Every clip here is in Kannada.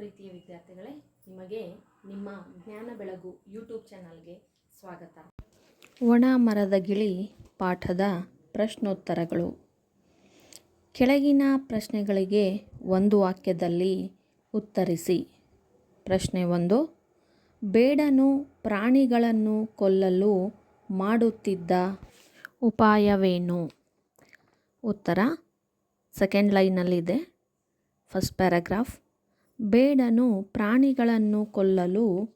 ಪ್ರೀತಿಯ ವಿದ್ಯಾರ್ಥಿಗಳೇ, ನಿಮಗೆ ನಿಮ್ಮ ಜ್ಞಾನ ಬೆಳಗು ಯೂಟ್ಯೂಬ್ ಚಾನಲ್ಗೆ ಸ್ವಾಗತ. ಒಣ ಮರದ ಗಿಳಿ ಪಾಠದ ಪ್ರಶ್ನೋತ್ತರಗಳು. ಕೆಳಗಿನ ಪ್ರಶ್ನೆಗಳಿಗೆ ಒಂದು ವಾಕ್ಯದಲ್ಲಿ ಉತ್ತರಿಸಿ. ಪ್ರಶ್ನೆ ಒಂದು, ಬೇಡನು ಪ್ರಾಣಿಗಳನ್ನು ಕೊಲ್ಲಲು ಮಾಡುತ್ತಿದ್ದ ಉಪಾಯವೇನು? ಉತ್ತರ ಸೆಕೆಂಡ್ ಲೈನಲ್ಲಿದೆ ಫಸ್ಟ್ ಪ್ಯಾರಾಗ್ರಾಫ್ ಬೇಡನು ಪ್ರಾಣಿಗಳನ್ನು ಕೊಲ್ಲಲು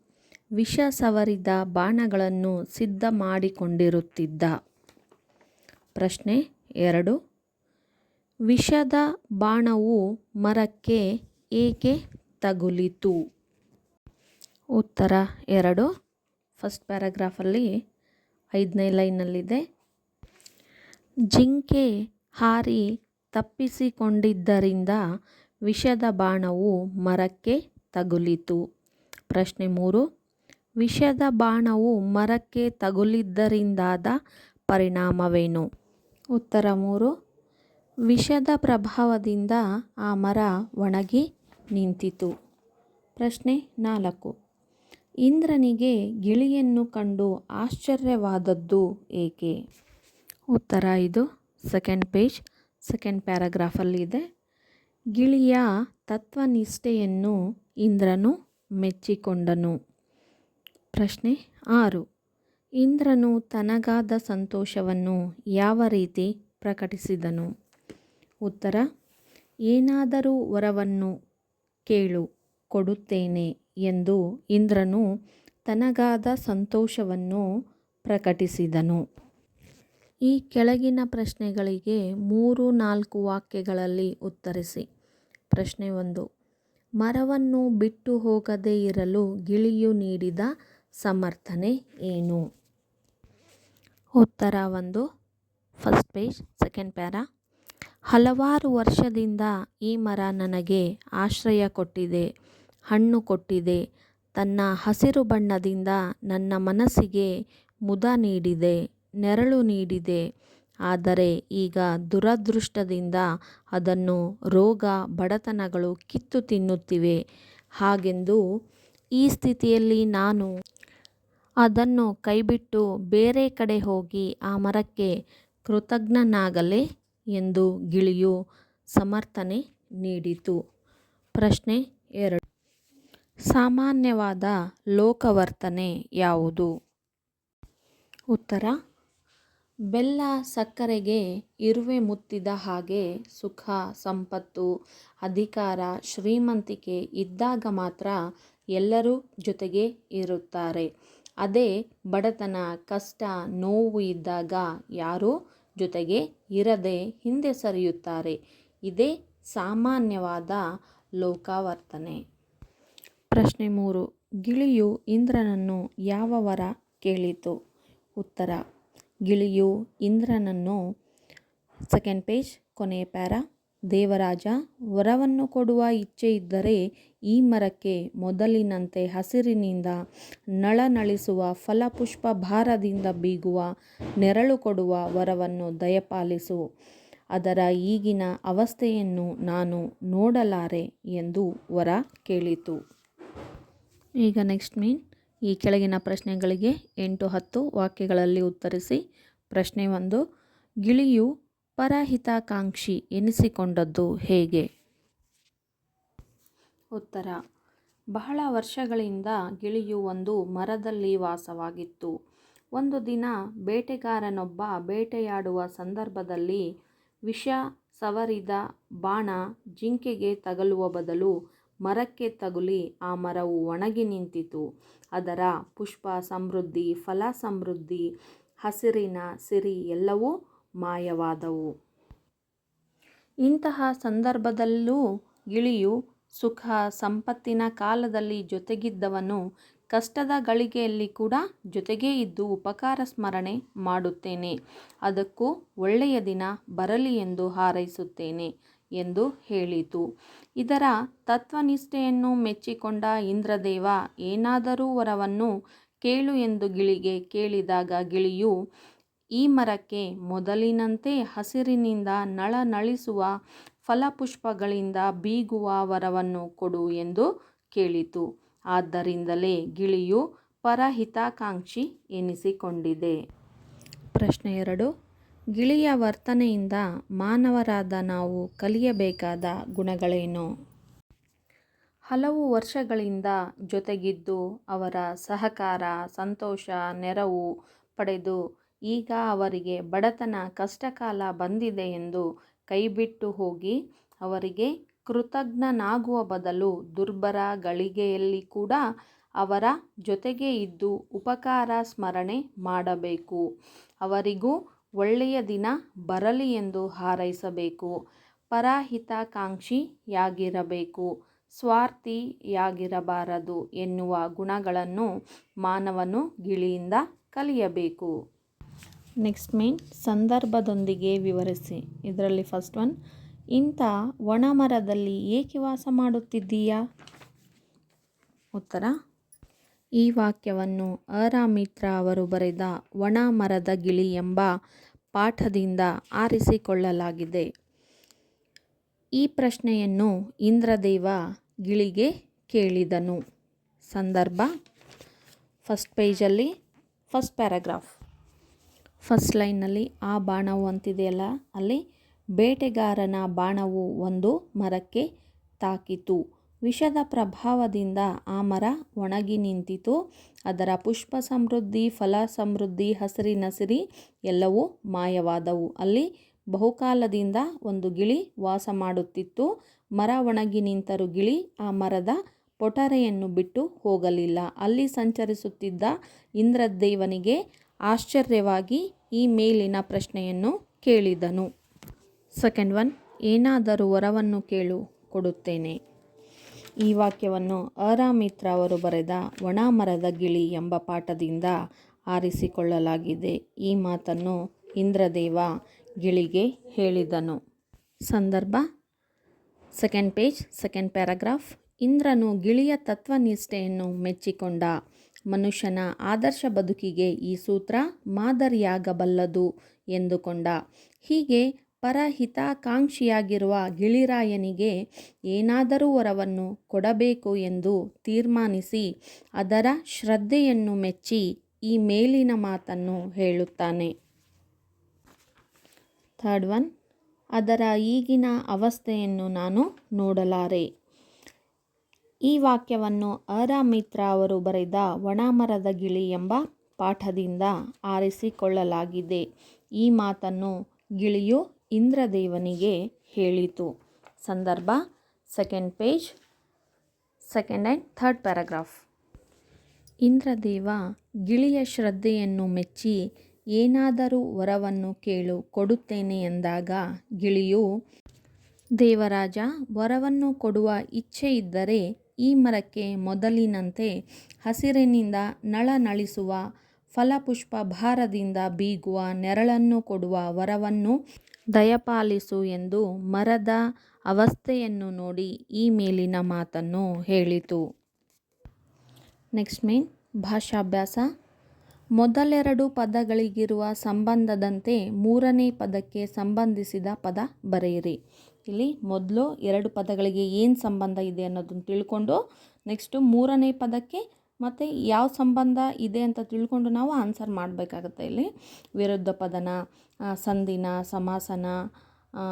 ವಿಷ ಸವರಿದ ಬಾಣಗಳನ್ನು ಸಿದ್ಧ ಮಾಡಿಕೊಂಡಿರುತ್ತಿದ್ದ. ಪ್ರಶ್ನೆ ಎರಡು. ವಿಷದ ಬಾಣವು ಮರಕ್ಕೆ ಏಕೆ ತಗುಲಿತು? ಉತ್ತರ ಎರಡು. ಫಸ್ಟ್ ಪ್ಯಾರಾಗ್ರಾಫಲ್ಲಿ ಐದನೇ ಲೈನಲ್ಲಿದೆ. ಜಿಂಕೆ ಹಾರಿ ತಪ್ಪಿಸಿಕೊಂಡಿದ್ದರಿಂದ ವಿಷದ ಬಾಣವು ಮರಕ್ಕೆ ತಗುಲಿತು. ಪ್ರಶ್ನೆ ಮೂರು. ವಿಷದ ಬಾಣವು ಮರಕ್ಕೆ ತಗುಲಿದ್ದರಿಂದಾದ ಪರಿಣಾಮವೇನು? ಉತ್ತರ ಮೂರು. ವಿಷದ ಪ್ರಭಾವದಿಂದ ಆ ಮರ ಒಣಗಿ ನಿಂತಿತು. ಪ್ರಶ್ನೆ ನಾಲ್ಕು. ಇಂದ್ರನಿಗೆ ಗಿಳಿಯನ್ನು ಕಂಡು ಆಶ್ಚರ್ಯವಾದದ್ದು ಏಕೆ? ಉತ್ತರ ಇದು ಸೆಕೆಂಡ್ ಪೇಜ್ ಸೆಕೆಂಡ್ ಪ್ಯಾರಾಗ್ರಾಫಲ್ಲಿದೆ ಗಿಳಿಯ ತತ್ವನಿಷ್ಠೆಯನ್ನು ಇಂದ್ರನು ಮೆಚ್ಚಿಕೊಂಡನು. ಪ್ರಶ್ನೆ ಆರು. ಇಂದ್ರನು ತನಗಾದ ಸಂತೋಷವನ್ನು ಯಾವ ರೀತಿ ಪ್ರಕಟಿಸಿದನು? ಉತ್ತರ, ಏನಾದರೂ ವರವನ್ನು ಕೇಳು, ಕೊಡುತ್ತೇನೆ ಎಂದು ಇಂದ್ರನು ತನಗಾದ ಸಂತೋಷವನ್ನು ಪ್ರಕಟಿಸಿದನು. ಈ ಕೆಳಗಿನ ಪ್ರಶ್ನೆಗಳಿಗೆ ಮೂರು ನಾಲ್ಕು ವಾಕ್ಯಗಳಲ್ಲಿ ಉತ್ತರಿಸಿ. ಪ್ರಶ್ನೆ ಒಂದು. ಮರವನ್ನು ಬಿಟ್ಟು ಹೋಗದೇ ಇರಲು ಗಿಳಿಯು ನೀಡಿದ ಸಮರ್ಥನೆ ಏನು? ಉತ್ತರ ಒಂದು. First page, second para. ಹಲವಾರು ವರ್ಷದಿಂದ ಈ ಮರ ನನಗೆ ಆಶ್ರಯ ಕೊಟ್ಟಿದೆ, ಹಣ್ಣು ಕೊಟ್ಟಿದೆ, ತನ್ನ ಹಸಿರು ಬಣ್ಣದಿಂದ ನನ್ನ ಮನಸ್ಸಿಗೆ ಮುದ ನೀಡಿದೆ, ನೆರಳು ನೀಡಿದೆ ಆದರೆ ಈಗ ದುರದೃಷ್ಟದಿಂದ ಅದನ್ನು ರೋಗ ಬಡತನಗಳು ಕಿತ್ತು ತಿನ್ನುತ್ತಿವೆ. ಹಾಗೆಂದು ಈ ಸ್ಥಿತಿಯಲ್ಲಿ ನಾನು ಅದನ್ನು ಕೈಬಿಟ್ಟು ಬೇರೆ ಕಡೆ ಹೋಗಿ ಆ ಮರಕ್ಕೆ ಕೃತಜ್ಞನಾಗಲೇ ಎಂದು ಗಿಳಿಯು ಸಮರ್ಥನೆ ನೀಡಿತು. ಪ್ರಶ್ನೆ ಎರಡು. ಸಾಮಾನ್ಯವಾದ ಲೋಕವರ್ತನೆ ಯಾವುದು? ಉತ್ತರ ಬೆಲ್ಲ ಸಕ್ಕರೆಗೆ ಇರುವೆ ಮುತ್ತಿದ ಹಾಗೆ ಸುಖ, ಸಂಪತ್ತು, ಅಧಿಕಾರ, ಶ್ರೀಮಂತಿಕೆ ಇದ್ದಾಗ ಮಾತ್ರ ಎಲ್ಲರೂ ಜೊತೆಗೆ ಇರುತ್ತಾರೆ. ಅದೇ ಬಡತನ, ಕಷ್ಟ, ನೋವು ಇದ್ದಾಗ ಯಾರೂ ಜೊತೆಗೆ ಇರದೆ ಹಿಂದೆ ಸರಿಯುತ್ತಾರೆ. ಇದೇ ಸಾಮಾನ್ಯವಾದ ಲೋಕಾವರ್ತನೆ. ಪ್ರಶ್ನೆ ಮೂರು. ಗಿಳಿಯು ಇಂದ್ರನನ್ನು ಯಾವ ವರ ಕೇಳಿತು? ಉತ್ತರ ಗಿಳಿಯು ಇಂದ್ರನನ್ನು ಸೆಕೆಂಡ್ ಪೇಜ್ ಕೊನೆಯ ಪ್ಯಾರ, ದೇವರಾಜ ವರವನ್ನು ಕೊಡುವ ಇಚ್ಛೆ ಇದ್ದರೆ ಈ ಮರಕ್ಕೆ ಮೊದಲಿನಂತೆ ಹಸಿರಿನಿಂದ ನಳನಳಿಸುವ ಫಲಪುಷ್ಪ ಭಾರದಿಂದ ಬೀಗುವ ನೆರಳು ಕೊಡುವ ವರವನ್ನು ದಯಪಾಲಿಸು. ಅದರ ಈಗಿನ ಅವಸ್ಥೆಯನ್ನು ನಾನು ನೋಡಲಾರೆ ಎಂದು ವರ ಕೇಳಿತು. ಈಗ ನೆಕ್ಸ್ಟ್ ಮೀನ್ ಈ ಕೆಳಗಿನ ಪ್ರಶ್ನೆಗಳಿಗೆ ಎಂಟು ಹತ್ತು ವಾಕ್ಯಗಳಲ್ಲಿ ಉತ್ತರಿಸಿ. ಪ್ರಶ್ನೆ ಒಂದು, ಗಿಳಿಯು ಪರಹಿತಾಕಾಂಕ್ಷಿ ಎನಿಸಿಕೊಂಡದ್ದು ಹೇಗೆ? ಉತ್ತರ, ಬಹಳ ವರ್ಷಗಳಿಂದ ಗಿಳಿಯು ಒಂದು ಮರದಲ್ಲಿ ವಾಸವಾಗಿತ್ತು. ಒಂದು ದಿನ ಬೇಟೆಗಾರನೊಬ್ಬ ಬೇಟೆಯಾಡುವ ಸಂದರ್ಭದಲ್ಲಿ ವಿಷ ಸವರಿದ ಬಾಣ ಜಿಂಕೆಗೆ ತಗಲುವ ಬದಲು ಮರಕ್ಕೆ ತಗುಲಿ ಆ ಮರವು ಒಣಗಿ ನಿಂತಿತು. ಅದರ ಪುಷ್ಪ ಸಮೃದ್ಧಿ, ಫಲ ಸಮೃದ್ಧಿ, ಹಸಿರಿನ ಸಿರಿ ಎಲ್ಲವೂ ಮಾಯವಾದವು. ಇಂತಹ ಸಂದರ್ಭದಲ್ಲೂ ಗಿಳಿಯು ಸುಖ, ಸಂಪತ್ತಿನ ಕಾಲದಲ್ಲಿ ಜೊತೆಗಿದ್ದವನು ಕಷ್ಟದ ಗಳಿಗೆಯಲ್ಲಿ ಕೂಡ ಜೊತೆಗೇ ಇದ್ದು ಉಪಕಾರ ಸ್ಮರಣೆ ಮಾಡುತ್ತೇನೆ. ಅದಕ್ಕೂ ಒಳ್ಳೆಯ ದಿನ ಬರಲಿ ಎಂದು ಹಾರೈಸುತ್ತೇನೆ. ಎಂದು ಹೇಳಿತು. ಇದರ ತತ್ವನಿಷ್ಠೆಯನ್ನು ಮೆಚ್ಚಿಕೊಂಡ ಇಂದ್ರದೇವ ಏನಾದರೂ ವರವನ್ನು ಕೇಳು ಎಂದು ಗಿಳಿಗೆ ಕೇಳಿದಾಗ ಗಿಳಿಯು, ಈ ಮರಕ್ಕೆ ಮೊದಲಿನಂತೆ ಹಸಿರಿನಿಂದ ನಳನಳಿಸುವ ಫಲಪುಷ್ಪಗಳಿಂದ ಬೀಗುವ ವರವನ್ನು ಕೊಡು ಎಂದು ಕೇಳಿತು. ಆದ್ದರಿಂದಲೇ ಗಿಳಿಯು ಪರಹಿತಾಕಾಂಕ್ಷಿ ಎನಿಸಿಕೊಂಡಿದೆ. ಪ್ರಶ್ನೆ ಎರಡು. ಗಿಳಿಯ ವರ್ತನೆಯಿಂದ ಮಾನವರಾದ ನಾವು ಕಲಿಯಬೇಕಾದ ಗುಣಗಳೇನು? ಹಲವು ವರ್ಷಗಳಿಂದ ಜೊತೆಗಿದ್ದು ಅವರ ಸಹಕಾರ, ಸಂತೋಷ, ನೆರವು ಪಡೆದು ಈಗ ಅವರಿಗೆ ಬಡತನ, ಕಷ್ಟಕಾಲ ಬಂದಿದೆ ಎಂದು ಕೈಬಿಟ್ಟು ಹೋಗಿ ಅವರಿಗೆ ಕೃತಜ್ಞನಾಗುವ ಬದಲು ದುರ್ಬರ ಗಳಿಗೆಯಲ್ಲಿ ಕೂಡ ಅವರ ಜೊತೆಗೆ ಇದ್ದು ಉಪಕಾರ, ಸ್ಮರಣೆ ಮಾಡಬೇಕು. ಅವರಿಗೂ ಒಳ್ಳೆಯ ದಿನ ಬರಲಿ ಎಂದು ಹಾರೈಸಬೇಕು. ಪರಹಿತಾಕಾಂಕ್ಷಿಯಾಗಿರಬೇಕು. ಸ್ವಾರ್ಥಿಯಾಗಿರಬಾರದು ಎನ್ನುವ ಗುಣಗಳನ್ನು ಮಾನವನು ಗಿಳಿಯಿಂದ ಕಲಿಯಬೇಕು. ನೆಕ್ಸ್ಟ್ ಮೇನ್, ಸಂದರ್ಭದೊಂದಿಗೆ ವಿವರಿಸಿ. ಇದರಲ್ಲಿ ಫಸ್ಟ್ ಒನ್, ಇಂಥ ಒಣ ಮರದಲ್ಲಿ ಏಕೆ ವಾಸ ಮಾಡುತ್ತಿದ್ದೀಯಾ? ಉತ್ತರ ಈ ವಾಕ್ಯವನ್ನು ಅರಾಮಿತ್ರ ಅವರು ಬರೆದ ಒಣ ಮರದ ಗಿಳಿ ಎಂಬ ಪಾಠದಿಂದ ಆರಿಸಿಕೊಳ್ಳಲಾಗಿದೆ. ಈ ಪ್ರಶ್ನೆಯನ್ನು ಇಂದ್ರದೇವ ಗಿಳಿಗೆ ಕೇಳಿದನು. ಸಂದರ್ಭ ಫಸ್ಟ್ ಪೇಜಲ್ಲಿ ಫಸ್ಟ್ ಪ್ಯಾರಾಗ್ರಾಫ್ ಫಸ್ಟ್ ಲೈನಲ್ಲಿ ಆ ಬಾಣವು ಅಂತಿದೆಯಲ್ಲ? ಅಲ್ಲಿ ಬೇಟೆಗಾರನ ಬಾಣವು ಒಂದು ಮರಕ್ಕೆ ತಾಕಿತು. ವಿಷದ ಪ್ರಭಾವದಿಂದ ಆ ಮರ ಒಣಗಿ ನಿಂತಿತು. ಅದರ ಪುಷ್ಪ ಸಮೃದ್ಧಿ, ಫಲ ಸಮೃದ್ಧಿ ಹಸಿರಿನಸಿರಿ ಎಲ್ಲವೂ ಮಾಯವಾದವು. ಅಲ್ಲಿ ಬಹುಕಾಲದಿಂದ ಒಂದು ಗಿಳಿ ವಾಸ ಮಾಡುತ್ತಿತ್ತು. ಮರ ಒಣಗಿ ನಿಂತರೂ ಗಿಳಿ ಆ ಮರದ ಪೊಟರೆಯನ್ನು ಬಿಟ್ಟು ಹೋಗಲಿಲ್ಲ. ಅಲ್ಲಿ ಸಂಚರಿಸುತ್ತಿದ್ದ ಇಂದ್ರದೇವನಿಗೆ ಆಶ್ಚರ್ಯವಾಗಿ ಈ ಮೇಲಿನ ಪ್ರಶ್ನೆಯನ್ನು ಕೇಳಿದನು. ಸೆಕೆಂಡ್ ಒನ್, ಏನಾದರೂ ವರವನ್ನು ಕೇಳು, ಕೊಡುತ್ತೇನೆ. ಈ ವಾಕ್ಯವನ್ನು ಅರಾಮಿತ್ರ ಅವರು ಬರೆದ ಒಣ ಮರದ ಗಿಳಿ ಎಂಬ ಪಾಠದಿಂದ ಆರಿಸಿಕೊಳ್ಳಲಾಗಿದೆ. ಈ ಮಾತನ್ನು ಇಂದ್ರದೇವ ಗಿಳಿಗೆ ಹೇಳಿದನು. ಸಂದರ್ಭ ಸೆಕೆಂಡ್ ಪೇಜ್ ಸೆಕೆಂಡ್ ಪ್ಯಾರಾಗ್ರಾಫ್ ಇಂದ್ರನು ಗಿಳಿಯ ತತ್ವನಿಷ್ಠೆಯನ್ನು ಮೆಚ್ಚಿಕೊಂಡ ಮನುಷ್ಯನ ಆದರ್ಶ ಬದುಕಿಗೆ ಈ ಸೂತ್ರ ಮಾದರಿಯಾಗಬಲ್ಲದು ಎಂದುಕೊಂಡ. ಹೀಗೆ ಪರಹಿತಾಕಾಂಕ್ಷಿಯಾಗಿರುವ ಗಿಳಿರಾಯನಿಗೆ ಏನಾದರೂ ವರವನ್ನು ಕೊಡಬೇಕು ಎಂದು ತೀರ್ಮಾನಿಸಿ ಅದರ ಶ್ರದ್ಧೆಯನ್ನು ಮೆಚ್ಚಿ ಈ ಮೇಲಿನ ಮಾತನ್ನು ಹೇಳುತ್ತಾನೆ. ಥರ್ಡ್ ಒನ್, ಅದರ ಈಗಿನ ಅವಸ್ಥೆಯನ್ನು ನಾನು ನೋಡಲಾರೆ. ಈ ವಾಕ್ಯವನ್ನು ಅರಾಮಿತ್ರ ಅವರು ಬರೆದ ಒಣಮರದ ಗಿಳಿ ಎಂಬ ಪಾಠದಿಂದ ಆರಿಸಿಕೊಳ್ಳಲಾಗಿದೆ. ಈ ಮಾತನ್ನು ಗಿಳಿಯು ಇಂದ್ರದೇವನಿಗೆ ಹೇಳಿತು. ಸಂದರ್ಭ second page second and third paragraph Indradeva ಗಿಳಿಯ ಶ್ರದ್ಧೆಯನ್ನು ಮೆಚ್ಚಿ ಏನಾದರೂ ವರವನ್ನು ಕೇಳು, ಕೊಡುತ್ತೇನೆ ಎಂದಾಗ ಗಿಳಿಯು, ದೇವರಾಜ, ವರವನ್ನು ಕೊಡುವ ಇಚ್ಛೆ ಇದ್ದರೆ ಈ ಮರಕ್ಕೆ ಮೊದಲಿನಂತೆ ಹಸಿರಿನಿಂದ ನಳನಳಿಸುವ ಫಲಪುಷ್ಪ ಭಾರದಿಂದ ಬೀಗುವ ನೆರಳನ್ನು ಕೊಡುವ ವರವನ್ನು ದಯಪಾಲಿಸು ಎಂದು ಮರದ ಅವಸ್ಥೆಯನ್ನು ನೋಡಿ ಈ ಮೇಲಿನ ಮಾತನ್ನು ಹೇಳಿತು. ನೆಕ್ಸ್ಟ್ ಮೇನ್, ಭಾಷಾಭ್ಯಾಸ. ಮೊದಲೆರಡು ಪದಗಳಿಗಿರುವ ಸಂಬಂಧದಂತೆ ಮೂರನೇ ಪದಕ್ಕೆ ಸಂಬಂಧಿಸಿದ ಪದ ಬರೆಯಿರಿ. ಇಲ್ಲಿ ಮೊದಲು ಎರಡು ಪದಗಳಿಗೆ ಏನು ಸಂಬಂಧ ಇದೆ ಅನ್ನೋದನ್ನು ತಿಳ್ಕೊಂಡು ನೆಕ್ಸ್ಟು ಮೂರನೇ ಪದಕ್ಕೆ ಮತ್ತು ಯಾವ ಸಂಬಂಧ ಇದೆ ಅಂತ ತಿಳ್ಕೊಂಡು ನಾವು ಆನ್ಸರ್ ಮಾಡಬೇಕಾಗತ್ತೆ ಇಲ್ಲಿ. ವಿರುದ್ಧ ಪದನ ಸಂಧಿನ, ಸಮಾಸನ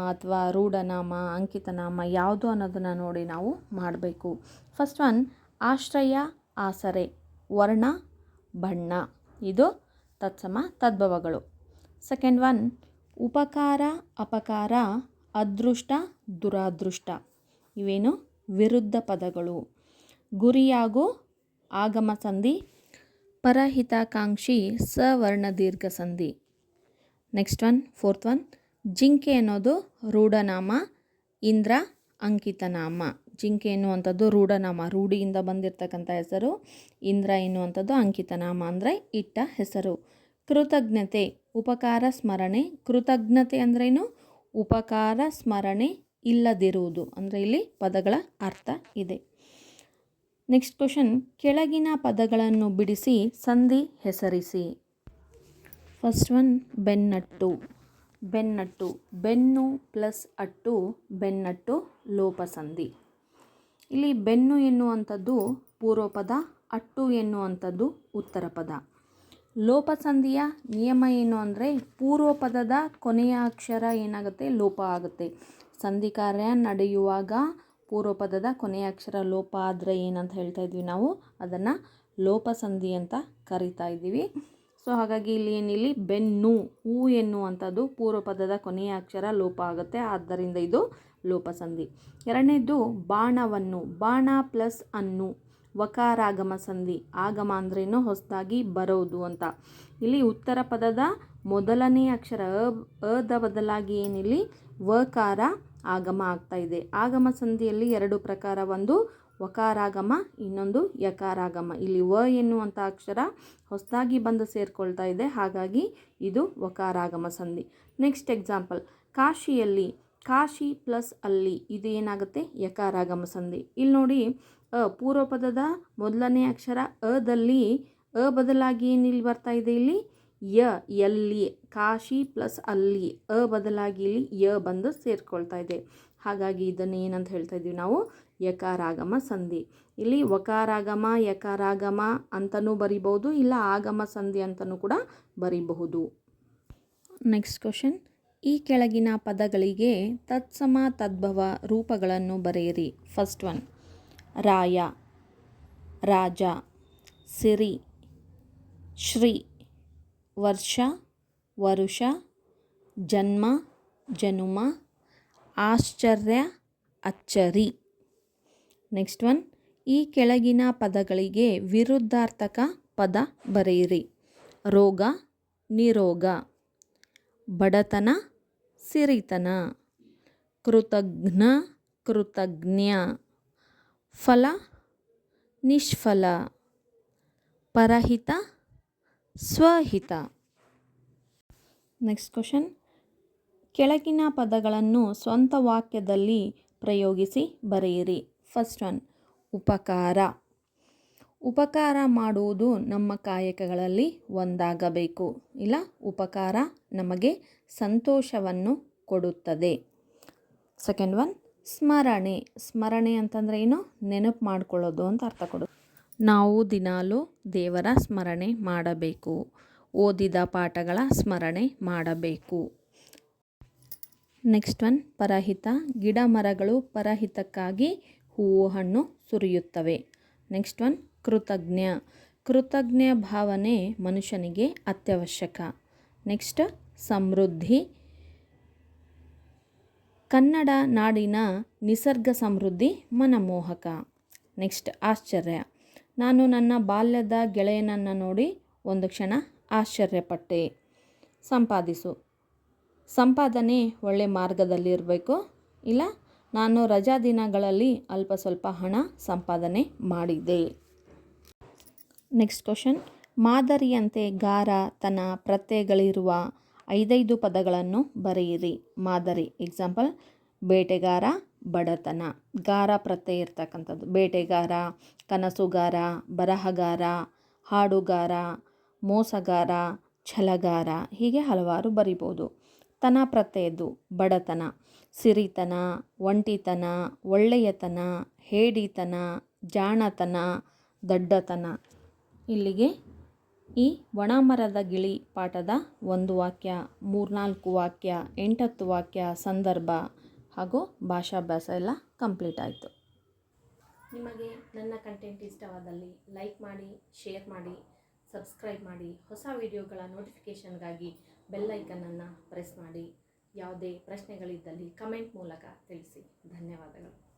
ಅಥವಾ ರೂಢನಾಮ, ಅಂಕಿತನಾಮ, ಯಾವುದು ಅನ್ನೋದನ್ನು ನೋಡಿ ನಾವು ಮಾಡಬೇಕು. ಫಸ್ಟ್ ಒನ್ ಆಶ್ರಯ, ಆಸರೆ, ವರ್ಣ, ಬಣ್ಣ. ಇದು ತತ್ಸಮ ತದ್ಭವಗಳು. ಸೆಕೆಂಡ್ ಒನ್ ಉಪಕಾರ, ಅಪಕಾರ, ಅದೃಷ್ಟ, ದುರಾದೃಷ್ಟ. ಇವೇನು? ವಿರುದ್ಧ ಪದಗಳು. ಗುರಿಯಾಗು ಆಗಮ ಸಂಧಿ ಪರಹಿತಾಕಾಂಕ್ಷಿ ಸವರ್ಣ ದೀರ್ಘ ಸಂಧಿ ನೆಕ್ಸ್ಟ್ ಒನ್ ಫೋರ್ತ್ ಒನ್ ಜಿಂಕೆ ಅನ್ನೋದು ರೂಢನಾಮ, ಇಂದ್ರ ಅಂಕಿತನಾಮ. ಜಿಂಕೆ ಎನ್ನುವಂಥದ್ದು ರೂಢನಾಮ, ರೂಢಿಯಿಂದ ಬಂದಿರತಕ್ಕಂಥ ಹೆಸರು, ಇಂದ್ರ ಎನ್ನುವಂಥದ್ದು ಅಂಕಿತನಾಮ ಅಂದರೆ ಇಟ್ಟ ಹೆಸರು. ಕೃತಜ್ಞತೆ, ಉಪಕಾರ, ಸ್ಮರಣೆ. ಕೃತಜ್ಞತೆ ಅಂದ್ರೇನು ಉಪಕಾರ, ಸ್ಮರಣೆ ಇಲ್ಲದಿರುವುದು. ಅಂದರೆ ಇಲ್ಲಿ ಪದಗಳ ಅರ್ಥ ಇದೆ. ನೆಕ್ಸ್ಟ್ ಕ್ವಶನ್ ಕೆಳಗಿನ ಪದಗಳನ್ನು ಬಿಡಿಸಿ, ಸಂಧಿ ಹೆಸರಿಸಿ. ಫಸ್ಟ್ ಒನ್ ಬೆನ್ನಟ್ಟು. ಬೆನ್ನಟ್ಟು. ಬೆನ್ನು ಪ್ಲಸ್ ಅಟ್ಟು, ಬೆನ್ನಟ್ಟು ಲೋಪಸಂಧಿ. ಇಲ್ಲಿ ಬೆನ್ನು ಎನ್ನುವಂಥದ್ದು ಪೂರ್ವಪದ, ಅಟ್ಟು ಎನ್ನುವಂಥದ್ದು ಉತ್ತರ ಪದ ಲೋಪಸಂಧಿಯ ನಿಯಮ ಏನು ಅಂದರೆ, ಪೂರ್ವಪದದ ಕೊನೆಯ ಅಕ್ಷರ ಏನಾಗುತ್ತೆ? ಲೋಪ ಆಗುತ್ತೆ. ಸಂಧಿ ಕಾರ್ಯ ನಡೆಯುವಾಗ ಪೂರ್ವ ಪದದ ಕೊನೆಯ ಅಕ್ಷರ ಲೋಪ ಆದರೆ ಏನಂತ ಹೇಳ್ತಾ ಇದ್ವಿ ನಾವು. ಅದನ್ನು ಲೋಪಸಂಧಿ ಅಂತ ಕರಿತಾ ಇದ್ದೀವಿ. ಸೊ, ಹಾಗಾಗಿ ಇಲ್ಲಿ ಏನಿಲ್ಲಿ? ಬೆನ್ನು ಹೂ ಎನ್ನುವಂಥದ್ದು ಪೂರ್ವಪದದ ಕೊನೆಯ ಅಕ್ಷರ ಲೋಪ ಆಗುತ್ತೆ. ಆದ್ದರಿಂದ ಇದು ಲೋಪಸಂಧಿ ಎರಡನೇದು ಬಾಣವನ್ನು, ಬಾಣ ಪ್ಲಸ್ ಅನ್ನು, ವಕಾರಾಗಮ ಸಂಧಿ. ಆಗಮ ಅಂದ್ರೇನು ಹೊಸದಾಗಿ ಬರೋದು ಅಂತ. ಇಲ್ಲಿ ಉತ್ತರ ಪದದ ಮೊದಲನೇ ಅಕ್ಷರ ಅ ಅದ ಬದಲಾಗಿ ಏನಿಲ್ಲಿ? ವಕಾರ ಆಗಮ ಆಗ್ತಾ ಇದೆ. ಆಗಮ ಸಂಧಿಯಲ್ಲಿ ಎರಡು ಪ್ರಕಾರ. ಒಂದು ವಕಾರಾಗಮ, ಇನ್ನೊಂದು ಯಕಾರಾಗಮ. ಇಲ್ಲಿ ವ ಎನ್ನುವಂಥ ಅಕ್ಷರ ಹೊಸದಾಗಿ ಬಂದು ಸೇರಿಕೊಳ್ತಾ ಇದೆ. ಹಾಗಾಗಿ ಇದು ವಕಾರಾಗಮ ಸಂಧಿ. ನೆಕ್ಸ್ಟ್ ಎಕ್ಸಾಂಪಲ್ ಕಾಶಿಯಲ್ಲಿ, ಕಾಶಿ ಪ್ಲಸ್ ಅಲ್ಲಿ ಇದು ಏನಾಗುತ್ತೆ? ಯಕಾರಾಗಮ ಸಂಧಿ. ಇಲ್ಲಿ ನೋಡಿ, ಅ ಪೂರ್ವಪದದ ಮೊದಲನೇ ಅಕ್ಷರ ಅದಲ್ಲಿ ಅ ಬದಲಾಗಿ ಏನಿಲ್ಲಿ ಬರ್ತಾ ಇದೆ ಇಲ್ಲಿ? ಯ, ಎಲ್ಲಿ, ಕಾಶಿ ಪ್ಲಸ್ ಅಲ್ಲಿ, ಅ ಬದಲಾಗಿ ಇಲ್ಲಿ ಯ ಬಂದು ಸೇರ್ಕೊಳ್ತಾ ಇದೆ. ಹಾಗಾಗಿ ಇದನ್ನು ಏನಂತ ಹೇಳ್ತಾ ಇದ್ದೀವಿ ನಾವು? ಯಕಾರಾಗಮ ಸಂಧಿ. ಇಲ್ಲಿ ವಕಾರಾಗಮ, ಯಕಾರಾಗಮ ಅಂತಲೂ ಬರಿಬಹುದು, ಇಲ್ಲ ಆಗಮ ಸಂಧಿ ಅಂತಲೂ ಕೂಡ ಬರಿಬಹುದು. ನೆಕ್ಸ್ಟ್ ಕ್ವಶನ್ ಈ ಕೆಳಗಿನ ಪದಗಳಿಗೆ ತತ್ಸಮ ತದ್ಭವ ರೂಪಗಳನ್ನು ಬರೆಯಿರಿ. ಫಸ್ಟ್ ಒನ್ ರಾಯ, ರಾಜ, ಸಿರಿ, ಶ್ರೀ. ವರ್ಷ, ವರುಷ, ಜನ್ಮ, ಜನುಮ, ಆಶ್ಚರ್ಯ, ಅಚ್ಚರಿ. ನೆಕ್ಸ್ಟ್ ಒನ್ ಈ ಕೆಳಗಿನ ಪದಗಳಿಗೆ ವಿರುದ್ಧಾರ್ಥಕ ಪದ ಬರೆಯಿರಿ. ರೋಗ, ನಿರೋಗ. ಬಡತನ, ಸಿರಿತನ. ಕೃತಜ್ಞ ಕೃತಜ್ಞ. ಫಲ, ನಿಷ್ಫಲ. ಪರಹಿತ ಸ್ವಹಿತ. ನೆಕ್ಸ್ಟ್ ಕ್ವಶನ್ ಕೆಳಗಿನ ಪದಗಳನ್ನು ಸ್ವಂತ ವಾಕ್ಯದಲ್ಲಿ ಪ್ರಯೋಗಿಸಿ ಬರೆಯಿರಿ. ಫಸ್ಟ್ ಒನ್ ಉಪಕಾರ. ಉಪಕಾರ ಮಾಡುವುದು ನಮ್ಮ ಕಾಯಕಗಳಲ್ಲಿ ಒಂದಾಗಬೇಕು. ಇಲ್ಲ, ಉಪಕಾರ ನಮಗೆ ಸಂತೋಷವನ್ನು ಕೊಡುತ್ತದೆ. ಸೆಕೆಂಡ್ ಒನ್ ಸ್ಮರಣೆ. ಸ್ಮರಣೆ ಅಂತಂದರೆ ಏನು? ನೆನಪು ಮಾಡ್ಕೊಳ್ಳೋದು ಅಂತ ಅರ್ಥ ಕೊಡು ನಾವು ದಿನಾಲೂ ದೇವರ ಸ್ಮರಣೆ ಮಾಡಬೇಕು. ಓದಿದ ಪಾಠಗಳ ಸ್ಮರಣೆ ಮಾಡಬೇಕು. ನೆಕ್ಸ್ಟ್ ಒನ್, ಪರಹಿತ. ಗಿಡ ಮರಗಳು ಪರಹಿತಕ್ಕಾಗಿ ಹೂವು ಹಣ್ಣು ಸುರಿಯುತ್ತವೆ. Next one, ಕೃತಜ್ಞ. ಕೃತಜ್ಞ ಭಾವನೆ ಮನುಷ್ಯನಿಗೆ ಅತ್ಯವಶ್ಯಕ. ನೆಕ್ಸ್ಟ್, ಸಮೃದ್ಧಿ. ಕನ್ನಡ ನಾಡಿನ ನಿಸರ್ಗ ಸಮೃದ್ಧಿ ಮನಮೋಹಕ. ನೆಕ್ಸ್ಟ್, ಆಶ್ಚರ್ಯ. ನಾನು ನನ್ನ ಬಾಲ್ಯದ ಗೆಳೆಯನನ್ನು ನೋಡಿ ಒಂದು ಕ್ಷಣ ಆಶ್ಚರ್ಯಪಟ್ಟೆ. ಸಂಪಾದಿಸು. ಸಂಪಾದನೆ ಒಳ್ಳೆ ಮಾರ್ಗದಲ್ಲಿರಬೇಕು. ಇಲ್ಲ, ನಾನು ರಜಾ ದಿನಗಳಲ್ಲಿ ಅಲ್ಪ ಸ್ವಲ್ಪ ಹಣ ಸಂಪಾದನೆ ಮಾಡಿದೆ ನೆಕ್ಸ್ಟ್ ಕ್ವಶನ್. ಮಾದರಿಯಂತೆ ಗಾರ ತನ ಪ್ರತ್ಯಯಗಳಿರುವ ಐದೈದು ಪದಗಳನ್ನು ಬರೆಯಿರಿ. ಮಾದರಿ, ಎಕ್ಸಾಂಪಲ್, ಬೇಟೆಗಾರ ಬಡತನ, ಗಾರ ಪ್ರತ್ಯಯ ಇರ್ತಕ್ಕಂಥದ್ದು. ಬೇಟೆಗಾರ, ಕನಸುಗಾರ, ಬರಹಗಾರ, ಹಾಡುಗಾರ, ಮೋಸಗಾರ, ಛಲಗಾರ ಹೀಗೆ ಹಲವಾರು ಬರಿಬೋದು. ತನ ಪ್ರತ್ಯಯದ್ದು ಬಡತನ, ಸಿರಿತನ, ಒಂಟಿತನ, ಒಳ್ಳೆಯತನ, ಹೇಡಿತನ, ಜಾಣತನ, ದಡ್ಡತನ. ಇಲ್ಲಿಗೆ ಈ ಒಣಮರದ ಗಿಳಿ ಪಾಠದ ಒಂದು ವಾಕ್ಯ, ಮೂರ್ನಾಲ್ಕು ವಾಕ್ಯ, ಎಂಟತ್ತು ವಾಕ್ಯ, ಸಂದರ್ಭ. ಹಾಗೂ ಭಾಷಾಭ್ಯಾಸ ಎಲ್ಲ ಕಂಪ್ಲೀಟ್ ಆಯಿತು. ನಿಮಗೆ ನನ್ನ ಕಂಟೆಂಟ್ ಇಷ್ಟವಾದಲ್ಲಿ ಲೈಕ್ ಮಾಡಿ ಶೇರ್ ಮಾಡಿ ಸಬ್ಸ್ಕ್ರೈಬ್ ಮಾಡಿ, ಹೊಸ ವಿಡಿಯೋಗಳ ನೋಟಿಫಿಕೇಷನ್ಗಾಗಿ ಬೆಲ್ಲೈಕನನ್ನು ಪ್ರೆಸ್ ಮಾಡಿ. ಯಾವುದೇ ಪ್ರಶ್ನೆಗಳಿದ್ದಲ್ಲಿ ಕಮೆಂಟ್ ಮೂಲಕ ತಿಳಿಸಿ. ಧನ್ಯವಾದಗಳು.